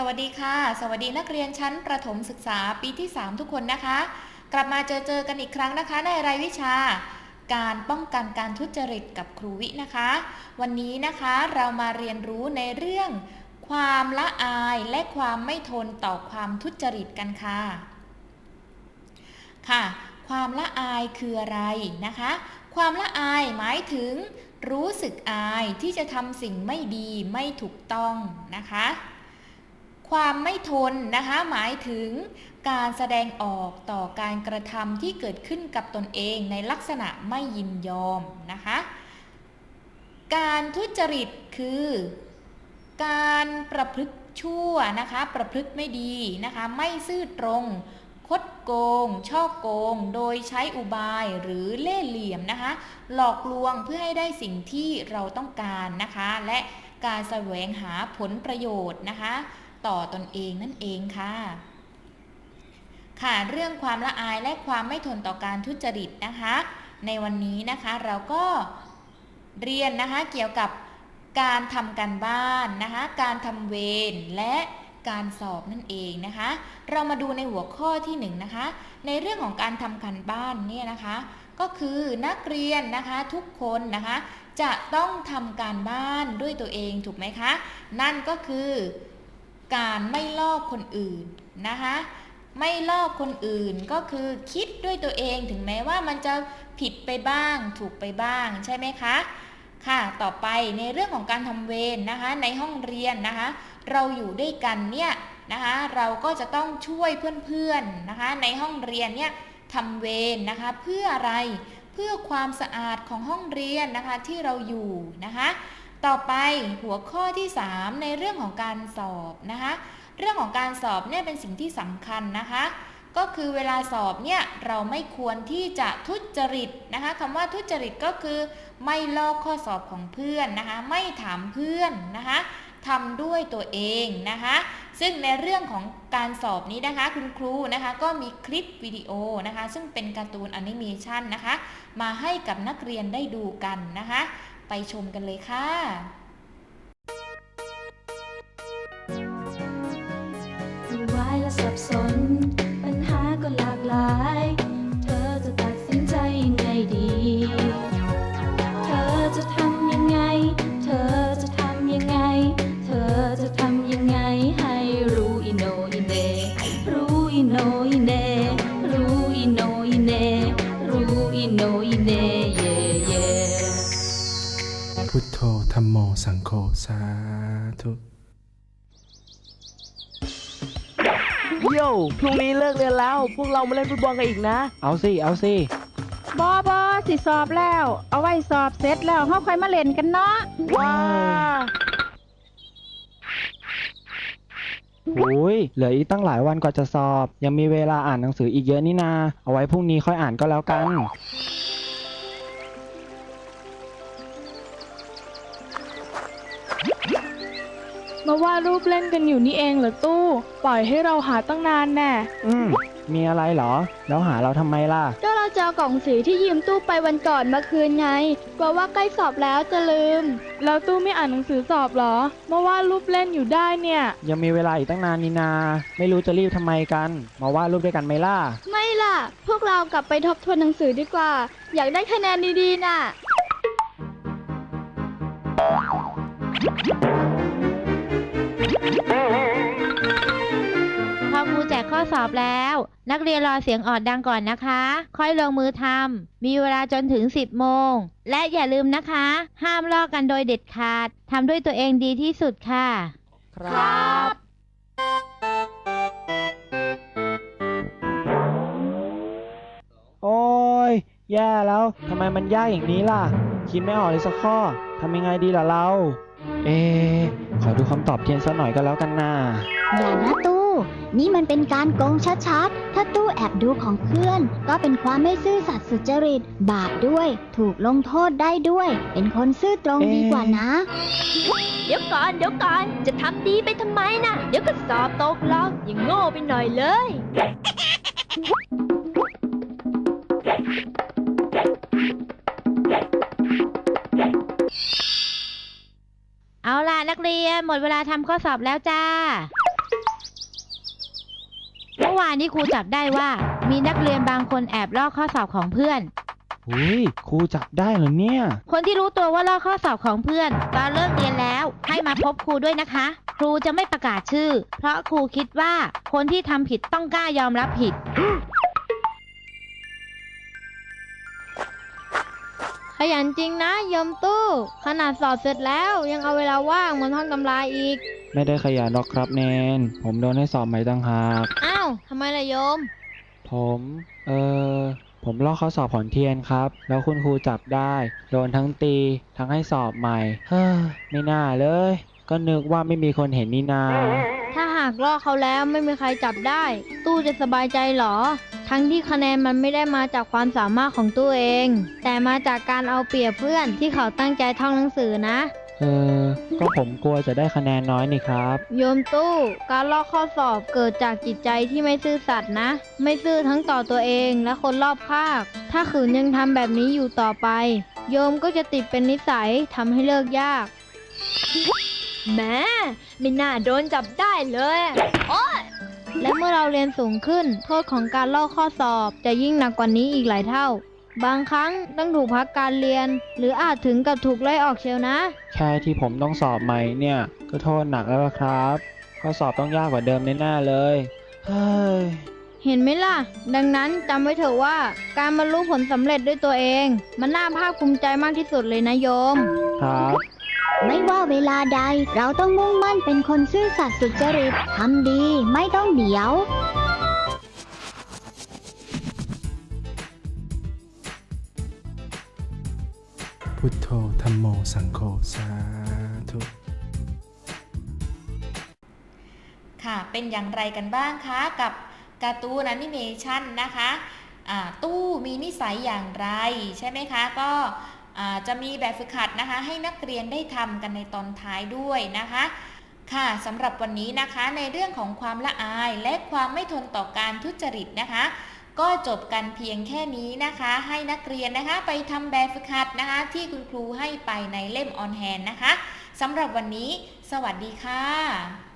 สวัสดีค่ะ สวัสดีนักเรียนชั้นประถมศึกษาปีที่ 3 ทุกคนนะคะ กลับมาเจอเจอกันอีกครั้งนะคะ ในรายวิชา การป้องกันการทุจริตกับครูวินะคะ วันนี้นะคะเรามาเรียนรู้ในเรื่อง ความละอายและความไม่ทนต่อความทุจริตกันค่ะ ค่ะ ความละอายคืออะไรนะคะ ความละอายหมายถึง รู้สึกอายที่จะทำสิ่งไม่ดีไม่ถูกต้องนะคะ ความไม่ทนนะคะหมายถึงการแสดงออกต่อการกระทำที่เกิดขึ้นกับตนเองในลักษณะไม่ยินยอมนะคะการทุจริตคือ การประพฤติชั่วนะคะประพฤติไม่ดีนะคะไม่ซื่อตรง คดโกง ช่อโกง โดยใช้อุบายหรือเล่ห์เหลี่ยมนะคะหลอกลวงเพื่อให้ได้สิ่งที่เราต้องการนะคะและการแสวงหาผลประโยชน์นะคะ ต่อตอนเองนั่นเองค่ะ ค่ะเรื่องความละอายและความไม่ทนต่อการทุจริตนะคะ ในวันนี้นะคะเราก็เรียนนะคะเกี่ยวกับการทำการบ้านนะคะ การทำเวรและการสอบนั่นเองนะคะ เรามาดูในหัวข้อที่หนึ่งนะคะ ในเรื่องของการทำการบ้านเนี่ยนะคะ ก็คือนักเรียนนะคะทุกคนนะคะ จะต้องทำการบ้านด้วยตัวเองถูกไหมคะ นั่นก็คือ การไม่ลอกคนอื่นนะคะ ไม่ลอกคนอื่นก็คือคิดด้วยตัวเองถึงแม้ว่ามันจะผิดไปบ้าง ถูกไปบ้างใช่ไหมคะค่ะ ต่อไปในเรื่องของการทำเวรนะคะ ในห้องเรียนนะคะ เราอยู่ด้วยกันเนี่ยนะคะ เราก็จะต้องช่วยเพื่อนๆนะคะ ในห้องเรียนเนี่ยทำเวรนะคะ เพื่ออะไร เพื่อความสะอาดของห้องเรียนนะคะที่เราอยู่นะคะ ต่อไปหัวข้อที่ 3 ในเรื่องของการสอบนะคะ เรื่องของการสอบเนี่ยเป็นสิ่งที่สำคัญนะคะ ก็คือเวลาสอบเนี่ยเราไม่ควรที่จะทุจริตนะคะคำว่าทุจริตก็คือไม่ลอกข้อสอบของเพื่อนนะคะ ไม่ถามเพื่อนนะคะทำด้วยตัวเองนะคะ ซึ่งในเรื่องของการสอบนี้นะคะ คุณครูนะคะก็มีคลิปวิดีโอนะคะ ซึ่งเป็นการ์ตูนแอนิเมชันนะคะ มาให้กับนักเรียนได้ดูกันนะคะ ไปชมกันเลยค่ะ สังโฆสาธุโย่พรุ่งนี้เลิกเรียนแล้ว พวกเรามาเล่นฟุตบอลกันอีกนะ เอาสิ เอาสิ บอบอสิสอบแล้ว เอาไว้สอบเสร็จแล้วเฮาค่อยมาเล่นกันเนาะว้าโอ้ยเหลืออีกตั้งหลายวันก่อนจะสอบ ยังมีเวลาอ่านหนังสืออีกเยอะนี่นา เอาไว้พรุ่งนี้ค่อยอ่านก็แล้วกัน มาวาดรูปเล่นกันอยู่นี่เองเหรอตู้ ปล่อยให้เราหาตั้งนานแน่ อืม มีอะไรเหรอ แล้วหาเราทำไมล่ะ ก็เราจะเอากล่องสีที่ยืมตู้ไปวันก่อนมาคืนไง กลัวว่าใกล้สอบแล้วจะลืม แล้วตู้ไม่อ่านหนังสือสอบเหรอ มาวาดรูปเล่นอยู่ได้เนี่ย ยังมีเวลาอีกตั้งนานนี่นา ไม่รู้จะรีบทำไมกัน มาวาดรูปด้วยกันไหมล่ะ ไม่ล่ะ พวกเรากลับไปทบทวนหนังสือดีกว่า อยากได้คะแนนดีๆน่ะ พอครูแจกข้อสอบแล้ว นักเรียนรอเสียงออดดังก่อนนะคะ ค่อยลงมือทำมีเวลาจนถึง 10 โมง และอย่าลืมนะคะ ห้ามลอกกันโดยเด็ดขาดทำด้วยตัวเองดีที่สุดค่ะ ครับโอ้ยแย่แล้วทำไมมันยากอย่างนี้ล่ะ คิดไม่ออกเลยสักข้อทำยังไงดีล่ะเรา เอะ ขอดูคำตอบเทียนสักหน่อยก็แล้วกันนะอย่านะตู้ นี่มันเป็นการโกงชัดๆ ถ้าตู้แอบดูของเพื่อน ก็เป็นความไม่ซื่อสัตย์สุจริต บาปด้วย ถูกลงโทษได้ด้วย เป็นคนซื่อตรงดีกว่านะ เดี๋ยวก่อนเดี๋ยวก่อน จะทำดีไปทำไมนะเดี๋ยวก็สอบตกหรอกอย่างโง่ไปหน่อยเลย หมดเวลาทำข้อสอบแล้วจ้า เมื่อวานนี้ครูจับได้ว่า มีนักเรียนบางคนแอบลอกข้อสอบของเพื่อน หุยครูจับได้เหรอเนี่ย คนที่รู้ตัวว่าลอกข้อสอบของเพื่อน ตอนเลิกเรียนแล้วให้มาพบครูด้วยนะคะ ครูจะไม่ประกาศชื่อ เพราะครูคิดว่าคนที่ทำผิดต้องกล้ายอมรับผิด ขยันจริงนะโยมตู้ ขนาดสอบเสร็จแล้วยังเอาเวลาว่างมาท่องตำราอีก ไม่ได้ขยันหรอกครับแนน ผมโดนให้สอบใหม่ต่างหาก อ้าวทำไมล่ะโยม ผม เออผมลอกข้อสอบผลเทียนครับ แล้วคุณครูจับได้ โดนทั้งตี ทั้งให้สอบใหม่ เฮ้อ ไม่น่าเลย ก็นึกว่าไม่มีคนเห็นนี่นา ถ้าหากลอกเขาแล้วไม่มีใครจับได้ ตู้จะสบายใจเหรอ ทั้งที่คะแนนมันไม่ได้มาจากความสามารถของตู้เอง แต่มาจากการเอาเปรียบเพื่อนที่เขาตั้งใจท่องหนังสือนะ เออ ก็ผมกลัวจะได้คะแนนน้อยนี่ครับ โยมตู้การลอกข้อสอบเกิดจากจิตใจที่ไม่ซื่อสัตย์นะ ไม่ซื่อทั้งต่อตัวเองและคนรอบข้าง ถ้าขืนยังทำแบบนี้อยู่ต่อไป โยมก็จะติดเป็นนิสัยทำให้เลิกยาก แม่ไม่น่าโดนจับได้เลย และเมื่อเราเรียนสูงขึ้น โทษของการลอกข้อสอบจะยิ่งหนักกว่านี้อีกหลายเท่า บางครั้งต้องถูกพักการเรียน หรืออาจถึงกับถูกไล่ออกเชียวนะ แค่ที่ผมต้องสอบใหม่เนี่ยก็โทษหนักแล้วล่ะครับ ข้อสอบต้องยากกว่าเดิมแน่ๆเลยเฮ้ยเห็นไหมล่ะ ดังนั้นจำไว้เถอะว่า การบรรลุผลสำเร็จด้วยตัวเอง มันน่าภาคภูมิใจมากที่สุดเลยนะโยม ครับ ไม่ว่าเวลาใด เราต้องมุ่งมั่นเป็นคนซื่อสัตย์สุจริตทำดีไม่ต้องเดี๋ยวพุทโธธรรมโมสังโฆสาธุค่ะ เป็นอย่างไรกันบ้างคะกับการ์ตูนแอนิเมชันนะคะอ่าตู้มีนิสัยอย่างไรใช่ไหมคะ ก็อ่า จะมีแบบฝึกหัดนะคะ ให้นักเรียนได้ทำกันในตอนท้ายด้วยนะคะค่ะสำหรับวันนี้นะคะในเรื่องของความละอายและความไม่ทนต่อการทุจริตนะคะ ก็จบกันเพียงแค่นี้นะคะ ให้นักเรียนนะคะ ไปทำแบบฝึกหัดนะคะ ที่คุณครูให้ไปในเล่มออนแฮนนะคะสำหรับวันนี้ สวัสดีค่ะ